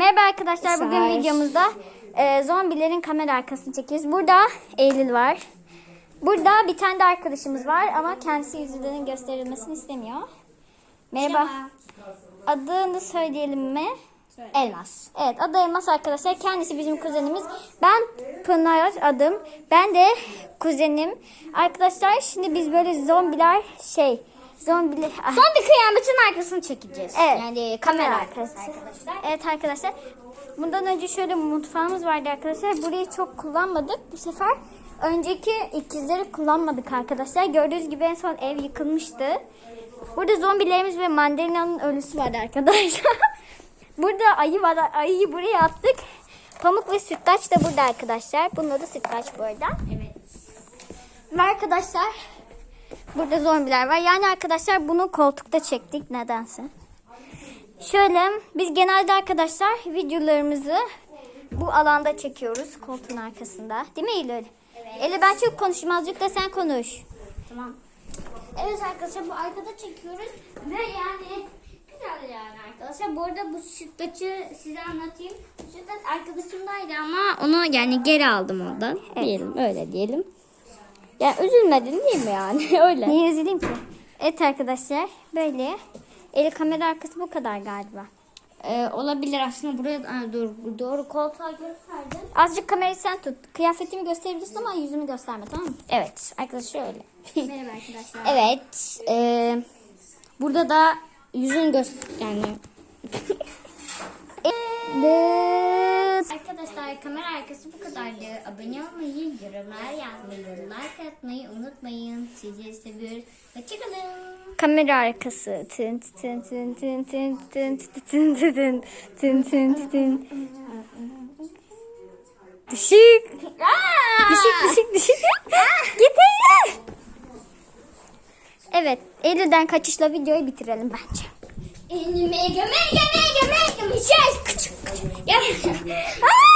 Merhaba arkadaşlar. Bugün Seher. videomuzda e, zombilerin kamera arkasını çekiyoruz. Burada Eylül var. Burada bir tane de arkadaşımız var ama kendisi yüzünün gösterilmesini istemiyor. Merhaba. Adını söyleyelim mi? Elmas. Evet adı Elmas arkadaşlar. Kendisi bizim kuzenimiz. Ben Pınar adım. Ben de kuzenim. Arkadaşlar şimdi biz böyle zombiler şey zombiler Son bir kıyametin arkasını çekeceğiz. Evet. Yani kamera arkası. arkası arkadaşlar. Evet arkadaşlar. Bundan önce şöyle mutfağımız vardı arkadaşlar. Burayı çok kullanmadık. Bu sefer önceki ikizleri kullanmadık arkadaşlar. Gördüğünüz gibi en son ev yıkılmıştı. Burada zombilerimiz ve mandalina'nın ölüsü vardı arkadaşlar. burada ayı var. Ayıyı buraya attık. Pamuk ve sütlaç da burada arkadaşlar. Bunun adı sütlaç bu arada. Evet. Ve arkadaşlar burada zombiler var. Yani arkadaşlar bunu koltukta çektik nedense. Şöyle biz genelde arkadaşlar videolarımızı bu alanda çekiyoruz koltuğun arkasında. Değil mi Eylül? Evet. Eylül ben çok konuşayım azıcık da sen konuş. Tamam. Evet arkadaşlar bu arkada çekiyoruz ve yani güzel yani arkadaşlar. Bu arada bu sütlaçı size anlatayım. Bu sütlaç arkadaşımdaydı ama onu yani geri aldım ondan. Diyelim öyle diyelim. Ya üzülmedin değil mi yani öyle. Niye üzüleyim ki? Evet arkadaşlar böyle. Eli kamera arkası bu kadar galiba. Ee, olabilir aslında buraya Aa, doğru, doğru koltuğa gösterdim. Azıcık kamerayı sen tut. Kıyafetimi gösterebilirsin ama yüzümü gösterme tamam mı? Evet arkadaşlar öyle. Merhaba arkadaşlar. Evet. e, burada da yüzün göster yani Evet. Arkadaşlar kamera arkası bu kadardı. Abone olmayı, yorumlar yazmayı, like atmayı unutmayın. Sizi seviyoruz. Hoşçakalın. Kamera arkası. Tın tın tın tın tın tın tın tın tın tın tın tın. Düşük. Düşük düşük düşük. Eylül. Evet. Eylül'den kaçışla videoyu bitirelim bence. Mega mega mega mega mega. Şey, küçük küçük. Ya.